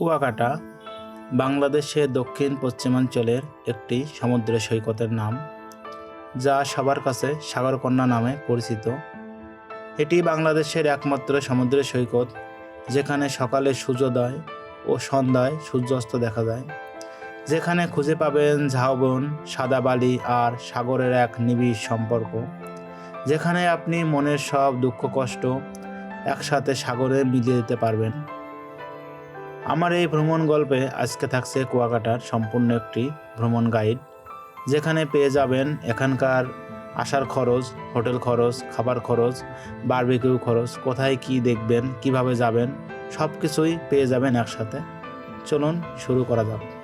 কুয়াকাটা বাংলাদেশের দক্ষিণ পশ্চিমাঞ্চলের একটি সমুদ্র সৈকতের নাম, যা সবার কাছে সাগরকন্যা নামে পরিচিত। এটি বাংলাদেশের একমাত্র সমুদ্র সৈকত, যেখানে সকালে সূর্যোদয় ও সন্ধ্যায় সূর্যাস্ত দেখা যায়। যেখানে খুঁজে পাবেন ঝাউবন সাদা বালি আর সাগরের এক নিবিড় সম্পর্ক, যেখানে আপনি মনের সব দুঃখ কষ্ট একসাথে সাগরে মিলিয়ে দিতে পারবেন। আমার এই ভ্রমণ গল্পে আজকে থাকছে কুয়াকাটার সম্পূর্ণ একটি ভ্রমণ গাইড যেখানে পেয়ে যাবেন এখানকার আসার খরচ, হোটেল খরচ, খাবার খরচ বারবিকিউ খরচ, কোথায় কি দেখবেন, কীভাবে যাবেন সব কিছুই পেয়ে যাবেন একসাথে। চলুন শুরু করা যাক।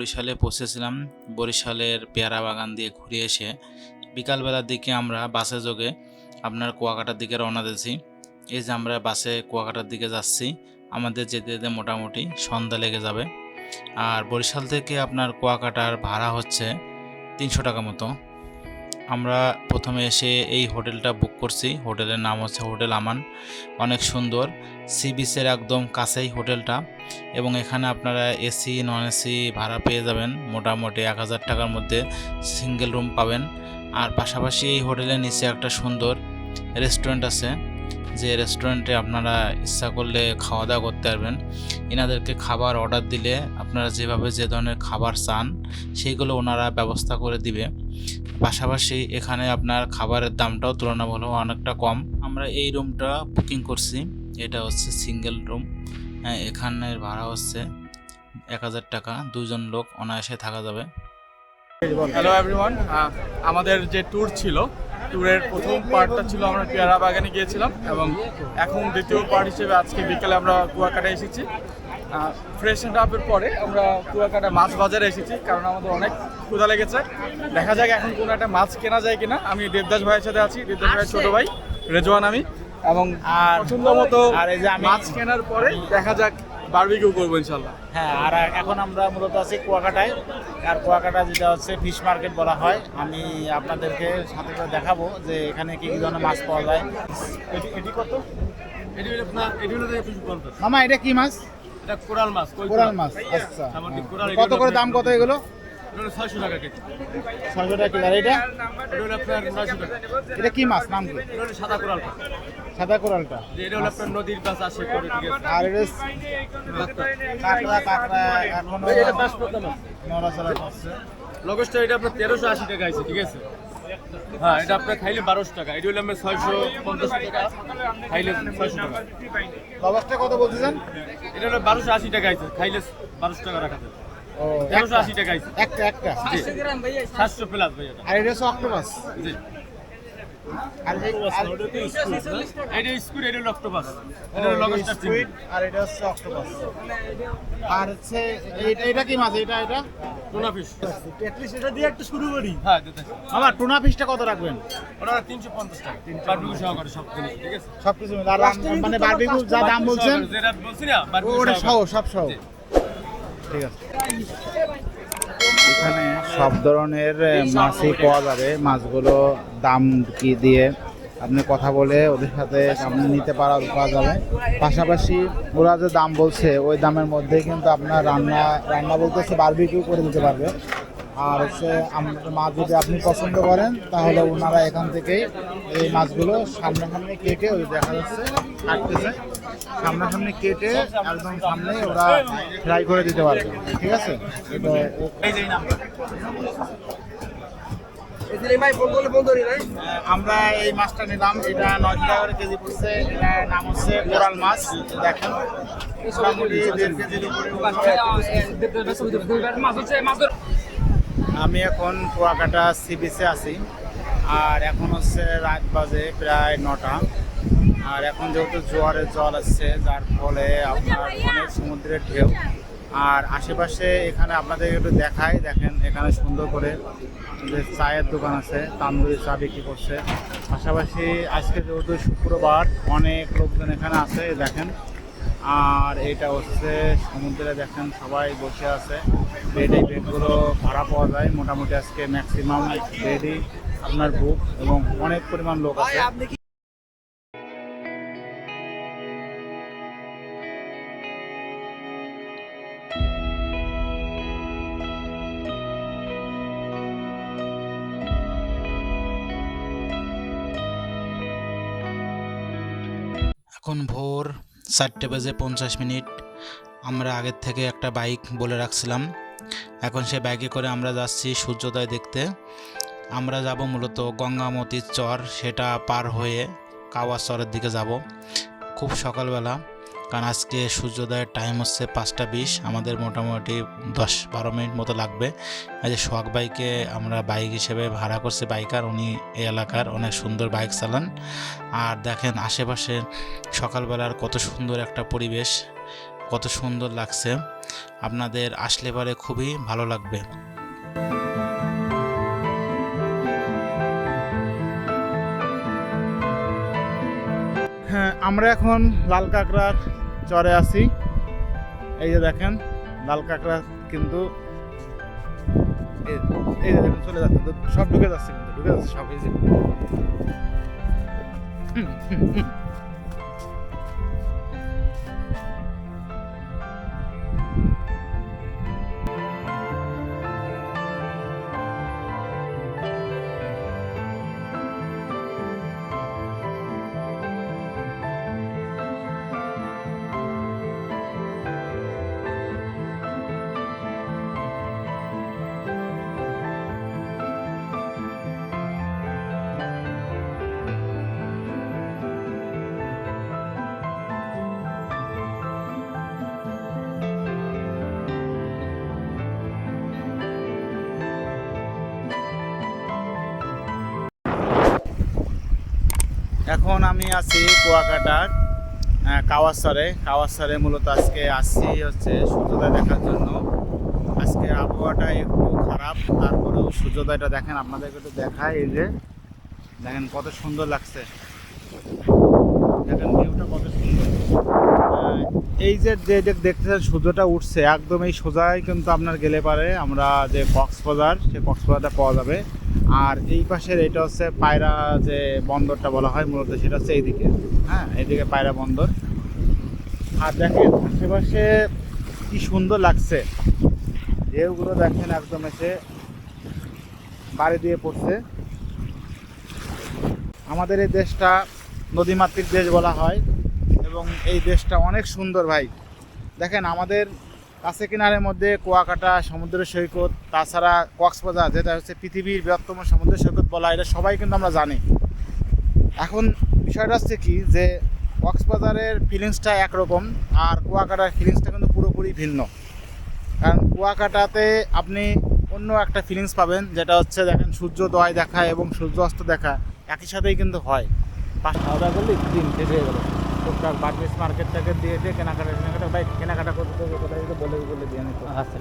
বরিশালে পৌঁছেছিলাম। বরিশালের পেয়ারা বাগান দিয়ে ঘুরে এসে বিকালবেলার দিকে আমরা বাসে যোগে আপনার কুয়াকাটার দিকে রওনা দিয়েছি। এই যে আমরা বাসে কুয়াকাটার দিকে যাচ্ছি, আমাদের যেতে যেতে মোটামুটি সন্ধ্যা লেগে যাবে। আর বরিশাল থেকে আপনার কুয়াকাটার ভাড়া হচ্ছে তিনশো টাকা মতো। আমরা প্রথমে এসে এই হোটেলটা বুক করছি। হোটেলের নাম হচ্ছে হোটেল আমান। অনেক সুন্দর। সি বিচের একদম কাছেই হোটেলটা এবং এখানে আপনারা এসি নন এসি ভাড়া পেয়ে যাবেন। মোটামুটি এক হাজার টাকার মধ্যে সিঙ্গেল রুম পাবেন। আর পাশাপাশি এই হোটেলের নিচে একটা সুন্দর রেস্টুরেন্ট আছে। যে রেস্টুরেন্টে আপনারা ইচ্ছা করলে খাওয়া দাওয়া করতে পারবেন। এনাদেরকে খাবার অর্ডার দিলে আপনারা যেভাবে যে ধরনের খাবার চান, সেইগুলো ওনারা ব্যবস্থা করে দিবে। পাশাপাশি এখানে আপনার খাবারের দামটাও তুলনামূলক অনেকটা কম। আমরা এই রুমটা বুকিং করছি। এটা হচ্ছে সিঙ্গেল রুম হ্যাঁ এখানের ভাড়া হচ্ছে এক হাজার টাকা। দুজন লোক অনায়াসে থাকা যাবে। হ্যালো এভরিওয়ান আমাদের যে ট্যুর ছিল ট্যুরের প্রথম পার্টটা ছিল আমরা পেয়ারা বাগানে গিয়েছিলাম এবং এখন দ্বিতীয় পার্ট হিসেবে আজকে বিকেলে আমরা কুয়াকাটা এসেছি। ফ্রেশ অ্যান্ড আপের পরে আমরা কুয়াকাটা মাছ বাজারে এসেছি কারণ আমাদের অনেক ক্ষুধা লেগেছে। দেখা যাক এখন কোনো একটা মাছ কেনা যায় কিনা। আমি দেবদাস ভাইয়ের সাথে আছি দেবদাস ভাইয়ের ছোট ভাই রেজওয়ান আমি। এবং আর পছন্দ মতো আর এই যে মাছ কেনার পরে দেখা যাক বারবিকিউ করব ইনশাল্লাহ। হ্যাঁ আর এখন আমরা মূলত আছি কুয়াকাটায়। আর কুয়াকাটা যেটা হচ্ছে ফিশ মার্কেট বলা হয় আমি আপনাদেরকে সাথে করে দেখাবো যে এখানে কি কি ধরনের মাছ পাওয়া যায়। এটি এটি কত? এটি হলো আপনার এটি হলো পঞ্চাশ মামা এটা কি মাছ? এটা কোরাল মাছ কোরাল মাছ আচ্ছা। কত করে দাম কত এগুলো? ছয়শো টাকা কেজি। ছয়শো টাকা কিলো আর এটা? এটা কি মাছ? নাম কি? সাদা কোরালটা সাদা কোরালটা। এটা হলো আপনার নদীর কাছে আসে করে আর এটা কাঁকড়া কাঁকড়া এখনও এটা পাঁচ মাছ। নড়াচড়া করছে। লগস্টার এটা আপনার তেরোশো আশি টাকা আছে ঠিক আছে? হ্যাঁ এটা আপনার খাইলে বারোশো টাকা। এটা হলো আমরা ছয়শো পঞ্চাশ টাকা খাইলে ছয়শো টাকা। বাবাসটা কত বলতেছেন? এটা হলো বারোশো আশি টাকা আছে খাইলে বারোশো টাকা রাখা যায়। তেরোশো আশি টাকা আছে। একটা একটা। সাতশো প্লাস ভাই আর এটা হচ্ছে অক্টোপাস। জি। এটা স্কুল এটা হলো অক্টোপাস। এটা হলো লগস্টার স্কুইড আর এটা হচ্ছে অক্টোপাস। আর হচ্ছে এইটা এটা কি মাছ? এটা এটা? Tuna fish. অ্যাটলিস্ট এটা দিয়ে একটু শুরু করি। হ্যাঁ দিতে আমার টুনা ফিশটা কত রাখবেন? ওটা তিনশো পঞ্চাশ টাকা। বারবিকিউ সহকারে সব জিনিস ঠিক আছে? সব কিছু মিলে। আর মানে বারবিকিউ যা দাম বলছেন যেটা বলছি না বারবিকিউ ওটা সহ সব সহ। ঠিক আছে। এখানে সব ধরনের মাছই পাওয়া যাবে। মাছগুলো দাম কি দিয়ে আপনি কথা বলে ওদের সাথে আপনি নিতে পারা পাওয়া যাবে। পাশাপাশি ওরা যে দাম বলছে ওই দামের মধ্যে কিন্তু আপনার রান্না রান্না বলতে হচ্ছে বারবিকিউ করে দিতে পারবে। আর হচ্ছে মাছ যদি আপনি পছন্দ করেন তাহলে ওনারা এখান থেকেই এই মাছগুলো সামনাসামনি কেটে ওই দেখা যাচ্ছে কাটতেছে। সামনাসামনি কেটে একদম সামনে ওরা ফ্রাই করে দিতে পারবে। ঠিক আছে? এটা আমরা এই মাছটা নিলাম। এটা নয় টাকা করে কেজি পড়ছে। এটার নাম হচ্ছে কোরাল মাছ। দেখেন আমি এখন কুয়াকাটা সি বিচে আছি। আর এখন হচ্ছে রাত বাজে প্রায় নটা। আর এখন যেহেতু জোয়ারের জল আসছে, যার ফলে আপনার অনেক সমুদ্রের ঢেউ। আর আশেপাশে এখানে আপনাদের একটু দেখাই, দেখেন এখানে সুন্দর করে যে চায়ের দোকান আছে, তান্দুরি চা বিক্রি করছে। পাশাপাশি আজকে যেহেতু শুক্রবার, অনেক লোকজন এখানে আছে দেখেন। আর এটা হচ্ছে সমুদ্রে, দেখেন সবাই বসে আছে। এই বেডগুলো ভাড়া পাওয়া যায়, মোটামুটি আজকে ম্যাক্সিমাম বেডই আপনার বুক এবং অনেক পরিমাণ লোক আছে। এখন ভোর চারটে বাজে পঞ্চাশ মিনিট। আমরা আগের থেকে একটা বাইক বলে রাখছিলাম। এখন সে বাইকে করে আমরা যাচ্ছি সূর্যোদয় দেখতে। আমরা যাব মূলত গঙ্গামতির চর, সেটা পার হয়ে কাওয়া চরের দিকে যাব। খুব সকালবেলা। কারণ আজকে সূর্যোদয়ের টাইম হচ্ছে পাঁচটা বিশ, আমাদের মোটামুটি দশ বারো মিনিট মতো লাগবে। এই যে সোহাগ বাইকে আমরা বাইক হিসেবে ভাড়া করছি বাইকার উনি এই এলাকার অনেক সুন্দর বাইক চালান। আর দেখেন আশেপাশে সকালবেলার কত সুন্দর একটা পরিবেশ, কত সুন্দর লাগছে। আপনাদের আসলে পারে খুবই ভালো লাগবে। হ্যাঁ আমরা এখন লাল কাঁকড়ার চরে আসি। এই যে দেখেন, লাল কাঁকড়া কিন্তু এই- যে দেখেন, চলে যাচ্ছে, সব ঢুকে যাচ্ছে কিন্তু, ঢুকে যাচ্ছে সব, এই যে। এখন আমি আছি কুয়াকাটার কাওয়াসরে। কাওয়াসরে মূলত আজকে আসছি হচ্ছে সূর্যোদয় দেখার জন্য। আজকে আবহাওয়াটা একটু খারাপ, তারপরেও সূর্যোদয়টা দেখেন, আপনাদেরকে একটু দেখায় এই যে। দেখেন কত সুন্দর লাগছে। দেখেন ভিউটা কত সুন্দর। এই যে যে যে দেখতেছেন সূর্যটা উঠছে একদম এই সোজাই কিন্তু আপনার গেলে পারে। আমরা যে কক্সবাজার সে কক্সবাজারটা পাওয়া যাবে। আর এই পাশের এটা হচ্ছে পায়রা যে বন্দরটা বলা হয়, মূলত সেটা হচ্ছে এইদিকে। হ্যাঁ এইদিকে পায়রা বন্দর। আর দেখেন, আশেপাশে কি সুন্দর লাগছে। ঢেউগুলো দেখেন একদম এসে বাড়ি দিয়ে পড়ছে। আমাদের এই দেশটা নদীমাতৃক দেশ বলা হয় এবং এই দেশটা অনেক সুন্দর ভাই। দেখেন, আমাদের কাছে কিনারের মধ্যে কুয়াকাটা সমুদ্র সৈকত, তাছাড়া কক্সবাজার, যেটা হচ্ছে পৃথিবীর বৃহত্তম সমুদ্র সৈকত বলা এটা সবাই কিন্তু আমরা জানি। এখন বিষয়টা হচ্ছে কি যে, কক্সবাজারের ফিলিংসটা একরকম আর কুয়াকাটার ফিলিংসটা কিন্তু পুরোপুরি ভিন্ন। কারণ কুয়াকাটাতে আপনি অন্য একটা ফিলিংস পাবেন, যেটা হচ্ছে দেখেন সূর্যোদয় দেখা এবং সূর্য অস্ত দেখা একই সাথেই কিন্তু হয়। পাঁচ খাওয়া করলে দিন শেষ হয়ে গেলো। টুকটাক বার্মিস মার্কেট থেকে দিয়ে দিয়ে কেনাকাটা কেনাকাটা ভাই কেনাকাটা করতে হবে কোথায় যদি বলে বলে দিয়ে নিত আচ্ছা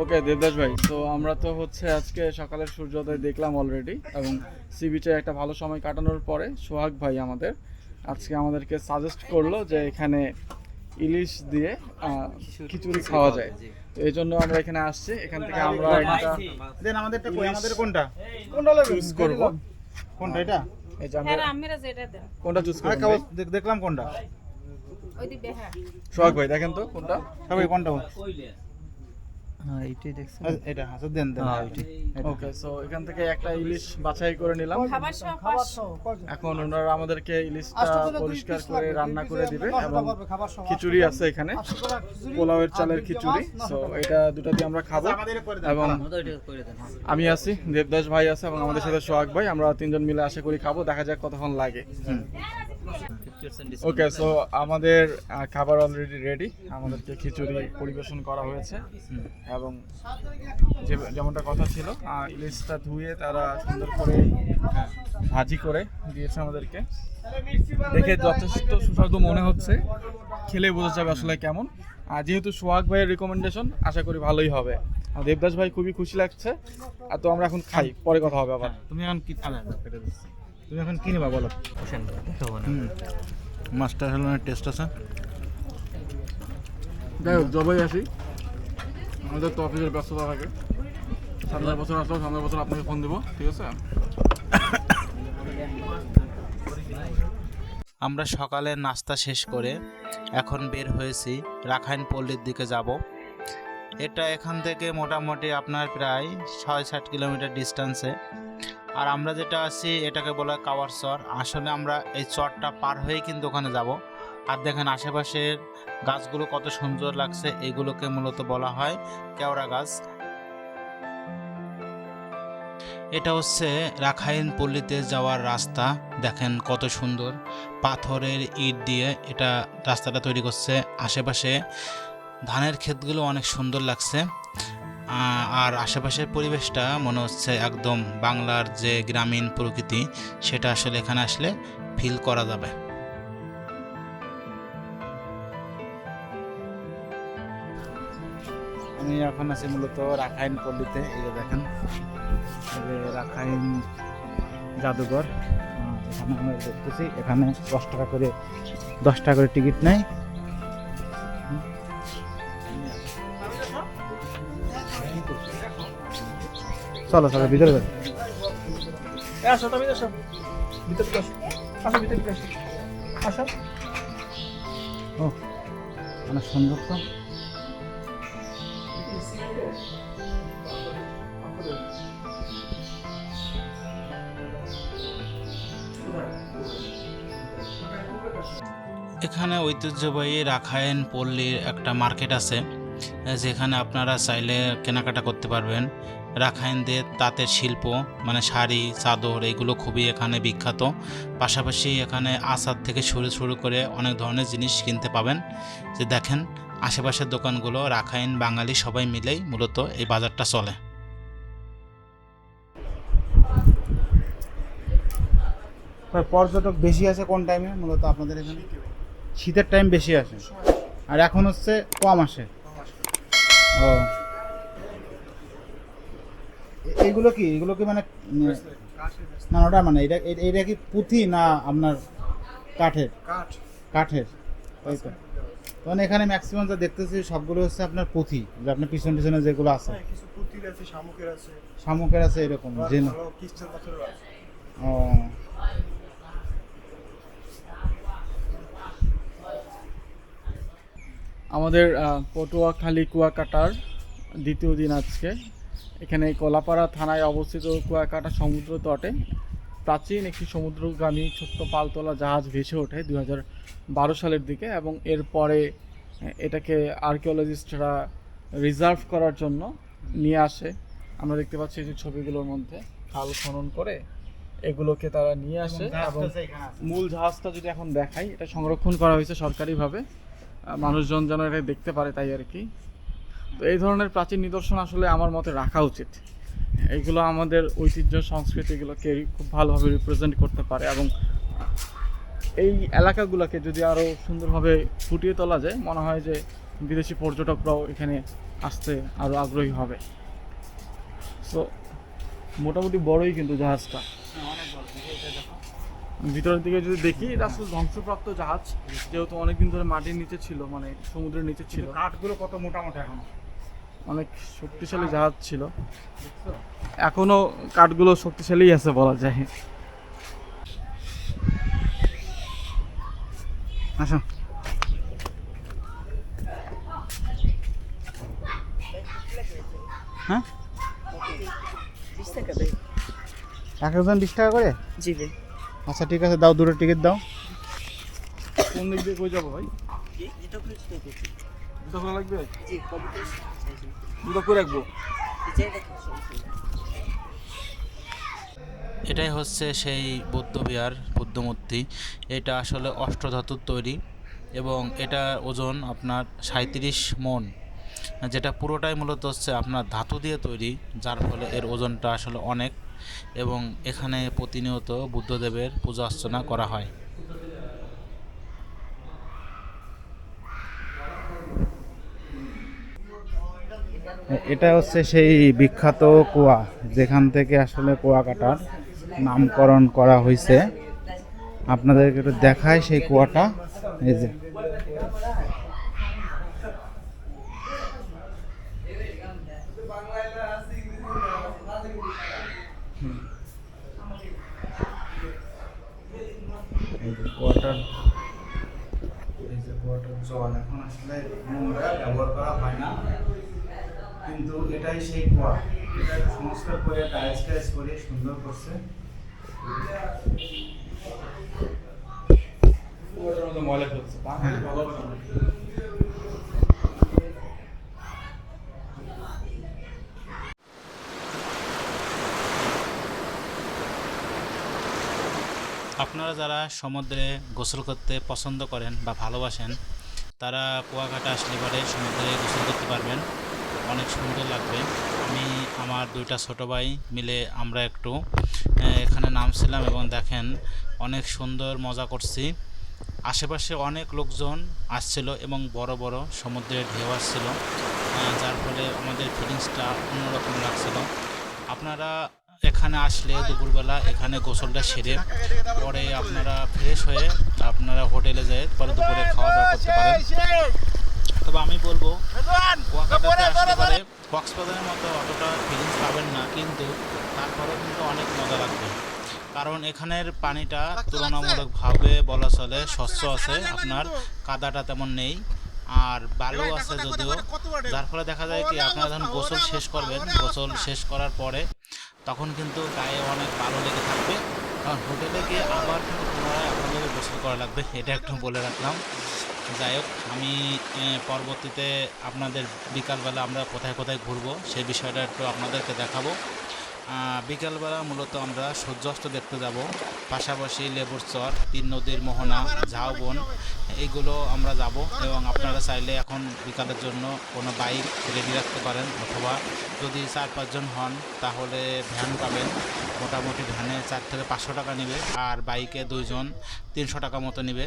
ওকে দেবদাস ভাই তো আমরা তো হচ্ছে আজকে সকালের সূর্যোদয় দেখলাম অলরেডি এবং সি বিচে একটা ভালো সময় কাটানোর পরে সোহাগ ভাই আমাদের আজকে আমাদেরকে সাজেস্ট করল যে এখানে ইলিশ দিয়ে খিচুড়ি। খাওয়া যায়। তো এই জন্য আমরা এখানে আসছি। এখান থেকে আমরা একটা দেন আমাদেরটা কই আমাদের কোনটা? কোনটা চুজ করব। কোনটা এটা? এই যে আমরা আমরা আমিরা যেটা দেন। কোনটা চুজ করব দেখলাম কোনটা। ওই দি বেহা সোহাগ ভাই দেখেন তো কোনটা? সবাই কোনটা এটা হাসা দেন দেন। হ্যাঁ। ওকে সো এখান থেকে একটা ইলিশ বাছাই করে নিলাম। এখন ওনারা আমাদেরকে ইলিশটা পরিষ্কার করে রান্না করে দিবে এবং খিচুড়ি আছে এখানে। পোলাওয়ের চালের খিচুড়ি। সো এটা দুটো দিয়ে আমরা খাব। দেন, এবং ওটা ওইটা করে দেন। আমি আছি দেবদাস ভাই আছে এবং আমাদের সাথে সোহাগ ভাই। আমরা তিনজন মিলে আশা করি খাব দেখা যাক কতক্ষণ লাগে। হুম। ওকে সো আমাদের খাবার অলরেডি রেডি আমাদেরকে খিচুড়ি পরিবেশন করা হয়েছে। এবং যে- যেমনটা কথা ছিল ইলিশটা ধুয়ে তারা সুন্দর করে ভাজি করে দিয়েছে আমাদেরকে। দেখে যথেষ্ট সুস্বাদু মনে হচ্ছে। খেলে বোঝা যাবে আসলে কেমন। আর যেহেতু সোহাগ ভাইয়ের রিকমেন্ডেশন আশা করি ভালোই হবে। দেবদাস ভাই খুবই খুশি লাগছে। আর তো আমরা এখন খাই পরে কথা হবে আবার। তুমি এখন কি দিচ্ছি। তুমি এখন কি নেবা বলো? মাছটা হলো টেস্ট আছে। যাই হোক জবাই আসি। আমাদের তো অফিসের ব্যস্ততা থাকে। সামনের বছর আসলে সামনের বছর আপনাকে ফোন দেবো ঠিক আছে? আমরা সকালে নাস্তা শেষ করে এখন বের হয়েছি রাখাইন পল্লীর দিকে যাব। এটা এখান থেকে মোটামুটি আপনার প্রায় ছয় ষাট কিলোমিটার ডিস্টেন্সে আর আমরা যেটা আছি, এটাকে বলা কাওয়ার চর। আসলে আমরা এই চরটা পার হয়েই কিন্তু ওখানে যাব। আর দেখেন আশেপাশের গাছগুলো কত সুন্দর লাগছে, এগুলোকে মূলত বলা হয় কেওড়া গাছ। এটা হচ্ছে রাখাইন পল্লীতে যাওয়ার রাস্তা। দেখেন কত সুন্দর। পাথরের ইট দিয়ে এটা রাস্তাটা তৈরি করছে। আশেপাশে ধানের ক্ষেতগুলো অনেক সুন্দর লাগছে। আর আশেপাশের পরিবেশটা মনে হচ্ছে একদম বাংলার যে গ্রামীণ প্রকৃতি, সেটা আসলে এখানে আসলে ফিল করা যাবে। আমি এখন আছি মূলত রাখাইন পল্লীতে, এই দেখেন। রাখাইন জাদুঘর। এখানে আমরা দেখতেছি, এখানে দশ টাকা করে, দশ টাকা করে টিকিট নেয়। চলো চলো ভিতরে যাই আসো তুমি আসো। ভিতরে আসো। আসো ভিতরে আসো। আসো। ও অনেক সুন্দর তো? এখানে ঐতিহ্যবাহী রাখাইন পল্লীর একটা মার্কেট আছে যেখানে আপনারা চাইলে কেনাকাটা করতে পারবেন। রাখাইনদের তাঁতের শিল্প মানে শাড়ি, চাদর, এগুলো খুবই এখানে বিখ্যাত। পাশাপাশি এখানে আচার থেকে শুরু শুরু করে অনেক ধরনের জিনিস কিনতে পাবেন। যে দেখেন, আশেপাশের দোকানগুলো রাখাইন, বাঙালি সবাই মিলেই মূলত এই বাজারটা চলে। পর্যটক বেশি আছে কোন টাইমে মূলত আপনাদের এখানে? শীতের টাইম বেশি আসে। আর এখন হচ্ছে কম আসে। ও। এ- এইগুলো কি? এগুলো কি মানে উম, না ওটা মানে এটা এটা কি পুঁথি না আপনার কাঠের? কাঠের। তাই তো। মানে এখানে ম্যাক্সিমাম যা দেখতেছি সবগুলো হচ্ছে আপনার পুঁথি যে আপনার পিছন পিছনে যেগুলো আছে। কিছু পুঁতির আছে শামুকের আছে। শামুকের আছে এরকম যে ও। আমাদের আহ, পটুয়াখালী কুয়াকাটার দ্বিতীয় দিন আজকে। এখানে কলাপাড়া থানায় অবস্থিত কুয়াকাটা সমুদ্র তটে প্রাচীন একটি সমুদ্রগামী ছোট্ট পালতোলা জাহাজ ভেসে ওঠে দুই বারো সালের দিকে এবং এরপরে এটাকে আর্কিওলজিস্টরা রিজার্ভ করার জন্য নিয়ে আসে। আমরা দেখতে পাচ্ছি এই যে ছবিগুলোর মধ্যে খাল খনন করে এগুলোকে তারা নিয়ে আসে এবং মূল জাহাজটা যদি এখন দেখাই এটা সংরক্ষণ করা হয়েছে সরকারিভাবে। মানুষজন যেন এটা দেখতে পারে তাই আর কি। তো এই ধরনের প্রাচীন নিদর্শন আসলে আমার মতে রাখা উচিত। এইগুলো আমাদের ঐতিহ্য সংস্কৃতিগুলোকে খুব ভালোভাবে রিপ্রেজেন্ট করতে পারে এবং এই এলাকাগুলোকে যদি আরও সুন্দরভাবে ফুটিয়ে তোলা যায়, মনে হয় যে বিদেশি পর্যটকরাও এখানে আসতে আরও আগ্রহী হবে। সো মোটামুটি বড়ই কিন্তু জাহাজটা। ভিতরের দিকে যদি দেখি, এটা আসলে ধ্বংসপ্রাপ্ত জাহাজ। যেহেতু অনেকদিন ধরে মাটির নিচে ছিল মানে সমুদ্রের নিচে ছিল। কাঠগুলো কত মোটা মোটা এখন? অনেক শক্তিশালী জাহাজ ছিল। এখনও কাঠগুলো শক্তিশালী আছে বলা যায়। আসো হ্যাঁ? এক একজন বিশ টাকা করে? জি ভাই। আচ্ছা ঠিক আছে দাও দুটো টিকিট দাও। কোন দিক দিয়ে কই যাব ভাই? লাগবে? জি করে রাখব। এটাই হচ্ছে সেই বৌদ্ধবিহার বুদ্ধমূর্তি এটা আসলে অষ্টধাতুর তৈরি এবং এটা ওজন আপনার সাঁত্রিশ মন। যেটা পুরোটাই মূলত হচ্ছে আপনার ধাতু দিয়ে তৈরি যার ফলে এর ওজনটা আসলে অনেক এবং এখানে প্রতিনিয়ত বুদ্ধদেবের পূজা অর্চনা করা হয়। এটা হচ্ছে সেই বিখ্যাত কুয়া, যেখান থেকে আসলে কুয়াকাটার নামকরণ করা হয়েছে আপনাদেরকে একটু দেখায় সেই কুয়াটা। এই যে। জল এখন আসলে ব্যবহার করা হয় না। কিন্তু এটাই সেই কুয়া। এটা সংস্কার করে টাইলস টাইলস করে সুন্দর করছে। ময়লা ফেলছে হ্যাঁ। আপনারা যারা সমুদ্রে গোসল করতে পছন্দ করেন বা ভালোবাসেন তারা কুয়াকাটা আসলে পরে সমুদ্রে গোসল করতে পারবেন। অনেক সুন্দর লাগবে। আমি, আমার দুইটা ছোট ভাই মিলে আমরা একটু এখানে নামছিলাম এবং দেখেন অনেক সুন্দর মজা করছি। আশেপাশে অনেক লোকজন আসছিল এবং বড় বড় সমুদ্রের ঢেউ আসছিল যার ফলে আমাদের ফিলিংসটা অন্যরকম লাগছিল। আপনারা এখানে আসলে দুপুরবেলা এখানে গোসলটা সেরে পরে আপনারা ফ্রেশ হয়ে আপনারা হোটেলে যেয়ে পরে দুপুরে খাওয়া দাওয়া করতে পারেন। তবে আমি বলব কুয়াকাটাতে আসলে পরে। কক্সবাজারের মতো অতটা ফিলিংস পাবেন না কিন্তু তারপরেও কিন্তু অনেক মজা লাগবে। কারণ এখানের পানিটা তুলনামূলকভাবে বলা চলে স্বচ্ছ আছে আপনার কাদাটা তেমন নেই আর বালু আছে যদিও। যার ফলে দেখা যায় কি আপনারা যখন গোসল শেষ করবেন গোসল শেষ করার পরে তখন কিন্তু গায়ে অনেক বালু লেগে থাকবে। কারণ হোটেলে গিয়ে আবার কিন্তু পুনরায় আপনাদের গোসল করা লাগবে এটা একটু বলে রাখলাম। যাই হোক, আমি পরবর্তীতে আপনাদের বিকালবেলা আমরা কোথায় কোথায় ঘুরবো সেই বিষয়টা একটু আপনাদেরকে দেখাবো। বিকালবেলা মূলত আমরা সূর্যাস্ত দেখতে যাব, পাশাপাশি লেবুর চর, তিন নদীর মোহনা ঝাউবন এইগুলো আমরা যাব এবং আপনারা চাইলে এখন বিকালের জন্য কোনো বাইক রেডি রাখতে পারেন অথবা যদি চার পাঁচজন হন তাহলে ভ্যান পাবেন, মোটামুটি ভ্যানে চার থেকে পাঁচশো টাকা নেবে আর বাইকে দুইজন তিনশো টাকা মতো নেবে।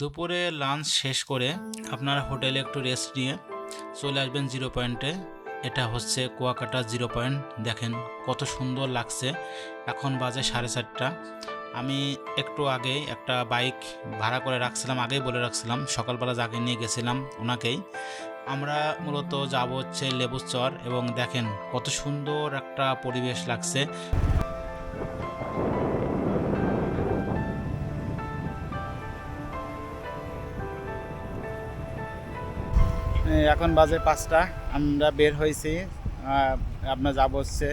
দুপুরে লাঞ্চ শেষ করে আপনারা হোটেলে একটু রেস্ট নিয়ে চলে আসবেন জিরো পয়েন্টে এটা হচ্ছে কুয়াকাটা জিরো পয়েন্ট দেখেন কত সুন্দর লাগছে। এখন বাজে সাড়ে চারটা। আমি একটু আগে একটা বাইক ভাড়া করে রাখছিলাম, আগেই বলে রাখছিলাম। সকালবেলা যাকে নিয়ে গেছিলাম ওনাকেই। আমরা মূলত যাব হচ্ছে লেবুর চর এবং দেখেন কত সুন্দর একটা পরিবেশ লাগছে। এখন বাজে পাঁচটা আমরা বের হয়েছি আপনার যাব হচ্ছে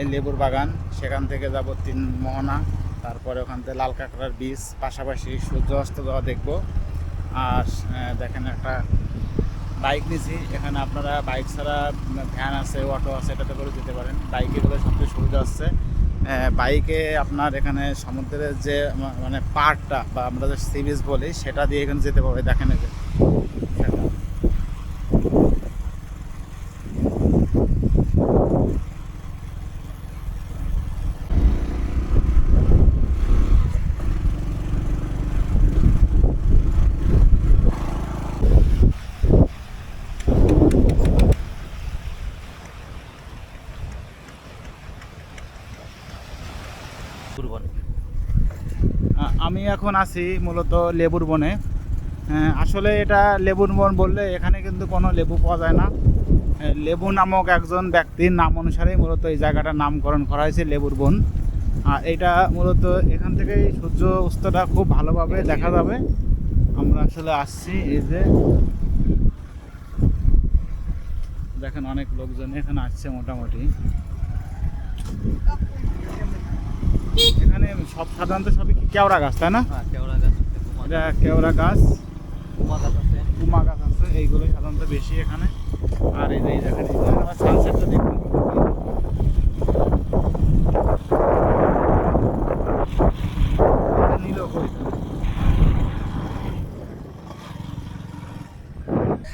এই লেবুর বাগান সেখান থেকে যাব তিন মোহনা তারপরে ওখান থেকে লাল কাঁকড়ার বীজ পাশাপাশি সূর্য অস্ত যাওয়া দেখব। আর দেখেন একটা বাইক নিয়েছি এখানে আপনারা বাইক ছাড়া ভ্যান আছে অটো আছে এটাতে করে যেতে পারেন। বাইকে গেলে সবচেয়ে সুবিধা আহ, বাইকে আপনার এখানে সমুদ্রের যে মানে পার্টটা বা আমরা যে সি বিচ বলি সেটা দিয়ে এখানে যেতে পারবে। দেখেন এই যে সেটা। আ- আমি এখন আছি মূলত লেবুর বনে। আসলে এটা লেবুর বন বললে এখানে কিন্তু কোনো লেবু পাওয়া যায় না। লেবু নামক একজন ব্যক্তির নাম অনুসারেই মূলত এই জায়গাটার নামকরণ করা হয়েছে লেবুর বন। আর এটা মূলত এখান থেকেই সূর্য অস্তটা খুব ভালোভাবে দেখা যাবে। আমরা আসলে আসছি এই যে, দেখেন অনেক লোকজন এখানে আসছে মোটামুটি। এখানে সব সাধারণত সবই কি কেওড়া গাছ তাই না? এটা কেওড়া গাছ। কুমা গাছ আছে। এইগুলোই সাধারণত বেশি এখানে। আর এই যে এই দেখেন সানসেটটা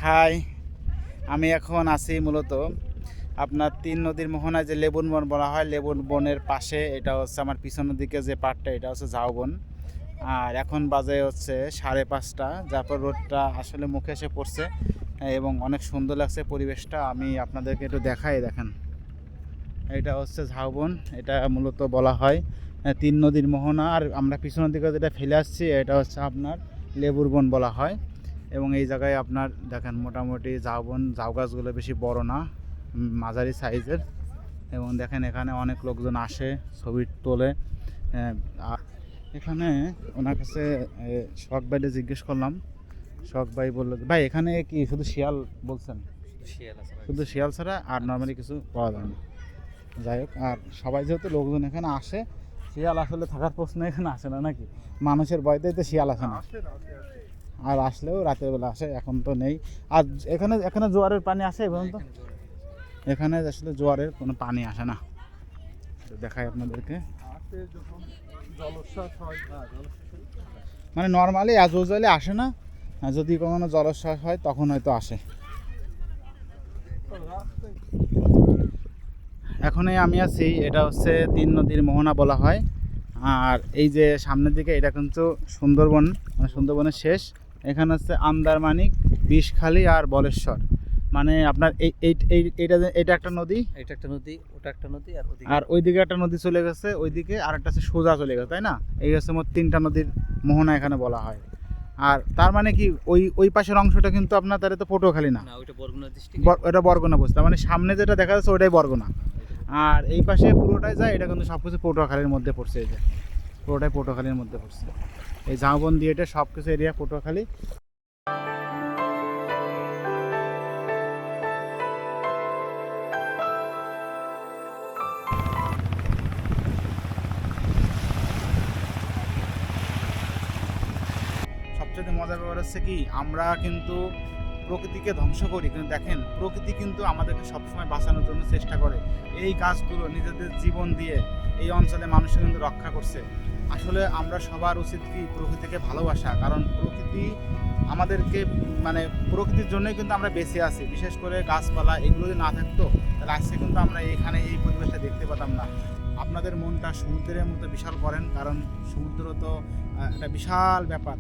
হাই আমি এখন আছি মূলত আপনার তিন নদীর মোহনায় যে লেবুন বন বলা হয় লেবুন বনের পাশে এটা হচ্ছে আমার পিছনের দিকে যে পাটটা এটা হচ্ছে ঝাউবন আর এখন বাজে হচ্ছে সাড়ে পাঁচটা যারপর রোদটা আসলে মুখে এসে পড়ছে এবং অনেক সুন্দর লাগছে পরিবেশটা। আমি আপনাদেরকে একটু দেখাই, দেখেন। এটা হচ্ছে ঝাউবন এটা মূলত বলা হয় তিন নদীর মোহনা। আর আমরা পিছনের দিকে যেটা ফেলে আসছি, এটা হচ্ছে আপনার লেবুর বন বলা হয়। এবং এই জায়গায় আপনার, দেখেন, মোটামুটি ঝাউবন ঝাউ গাছগুলো বেশি বড় না। মাঝারি সাইজের এবং দেখেন এখানে অনেক লোকজন আসে ছবি তোলে। আর এখানে ওনার কাছে শখ ভাইলে জিজ্ঞেস করলাম। শখ ভাই বলল ভাই এখানে কি শুধু শিয়াল বলছেন? শুধু শিয়াল ছাড়া আর নর্মালি কিছু পাওয়া যায় না। যাই হোক আর সবাই যেহেতু লোকজন এখানে আসে শিয়াল আসলে থাকার প্রশ্ন এখানে আসে না নাকি? মানুষের ভয়তেই তো শিয়াল আসে না। আর আসলেও রাতের বেলা আসে এখন তো নেই। আর এখানে এখানে জোয়ারের পানি আসে এবং তো এখানে আসলে জোয়ারের কোনো পানি আসে না। দেখাই আপনাদেরকে। মানে নর্মালি অ্যাজ ইউজুয়ালি আসে না। যদি কখনো জলোচ্ছ্বাস হয়, তখন হয়তো আসে। রাস্তায় এখনই আমি আছি, এটা হচ্ছে তিন নদীর মোহনা বলা হয়। আর এই যে সামনের দিকে, এটা কিন্তু সুন্দরবন মানে সুন্দরবনের শেষ। এখানে হচ্ছে আন্দারমানিক, বিষখালী আর বলেশ্বর। মানে আপনার এই এই- এই এটা একটা নদী? এটা একটা নদী ওটা একটা নদী আর ওদিকে আর ওইদিকে একটা নদী চলে গেছে ওইদিকে আর একটা হচ্ছে সোজা চলে গেছে তাই না? এই হচ্ছে মোট তিনটা নদীর মোহনা এখানে বলা হয়। আর তার মানে কি ওই ওই পাশের অংশটা কিন্তু আপনার তাহলে তো পটুয়াখালী না? না ওইটা বরগুনা ডিস্ট্রিক্ট বর- ওটা বরগুনা বুঝতে মানে সামনে যেটা দেখা যাচ্ছে ওটাই বরগুনা। আর এই পাশে পুরোটাই যায় এটা কিন্তু সব কিছু পটুয়াখালীর মধ্যে পড়ছে এই যে। পুরোটাই পটুয়াখালীর মধ্যে পড়ছে। এই ঝাউবন দিয়ে এটা সব কিছু এরিয়া পটুয়াখালী। মজার ব্যাপার হচ্ছে কি, আমরা কিন্তু প্রকৃতিকে ধ্বংস করি। কিন্তু দেখেন, প্রকৃতি কিন্তু আমাদেরকে সবসময় বাঁচানোর জন্য চেষ্টা করে। এই গাছগুলো নিজেদের জীবন দিয়ে এই অঞ্চলে মানুষকে কিন্তু রক্ষা করছে। আসলে আমরা সবার উচিত কি, প্রকৃতিকে ভালোবাসা। কারণ প্রকৃতি আমাদেরকে মানে প্রকৃতির জন্যই কিন্তু আমরা বেঁচে আছি। বিশেষ করে গাছপালা, এগুলো যদি না থাকতো, তাহলে আজকে কিন্তু আমরা এখানে এই পরিবেশটা দেখতে পেতাম না। আপনাদের মনটা সমুদ্রের মতো বিশাল করেন, কারণ সমুদ্র তো একটা বিশাল ব্যাপার।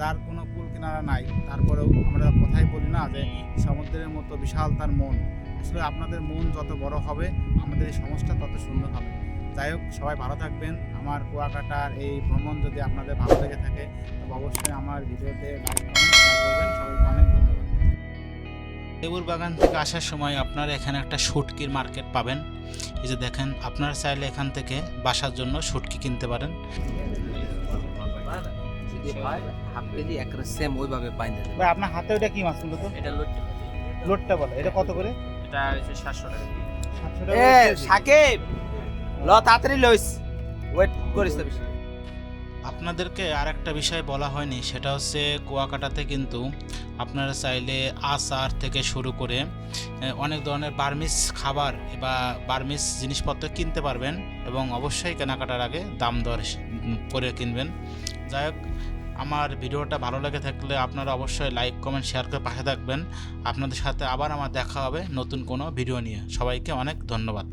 যার কোনো কুল কিনারা নাই, তারপরেও আমরা কথাই বলি না যে সমুদ্রের মতো বিশাল তার মন। আসলে আপনাদের মন যত বড় হবে, আমাদের এই সমাজটা তত সুন্দর হবে। যাই হোক, সবাই ভালো থাকবেন। আমার কুয়াকাটার এই ভ্রমণ যদি আপনাদের ভালো লেগে থাকে, তবে অবশ্যই আমার ভিডিওতে লাইক করবেন। সবাইকে বাগান থেকে আসার সময় আপনারা এখানে একটা শুটকির মার্কেট পাবেন। এই যে দেখেন, আপনারা চাইলে এখান থেকে বাসার জন্য শুটকি কিনতে পারেন। যদি হয় হাফ কেজি এক সেম ওইভাবে বাইন্ধে দেবে ভাই আপনার হাতে ওটা কি মাছ মূলত এটা লোড লোডটা বলে এটা কত করে? এটা হচ্ছে সাতশো টাকা সাতশো এ টাকা। সাকিব! ল তাড়াতাড়ি লইস। ওয়েট করিস না বেশি। আপনাদেরকে আর একটা বিষয় বলা হয়নি সেটা হচ্ছে কুয়াকাটাতে কিন্তু আপনারা চাইলে আচার থেকে শুরু করে অনেক ধরনের বার্মিস খাবার বা বার্মিস জিনিসপত্র কিনতে পারবেন এবং অবশ্যই কেনাকাটার আগে দাম দর করে কিনবেন। যাই হোক, আমার ভিডিওটা ভালো লেগে থাকলে আপনারা অবশ্যই লাইক কমেন্ট শেয়ার করে পাশে থাকবেন। আপনাদের সাথে আবার আমার দেখা হবে নতুন কোনো ভিডিও নিয়ে। সবাইকে অনেক ধন্যবাদ।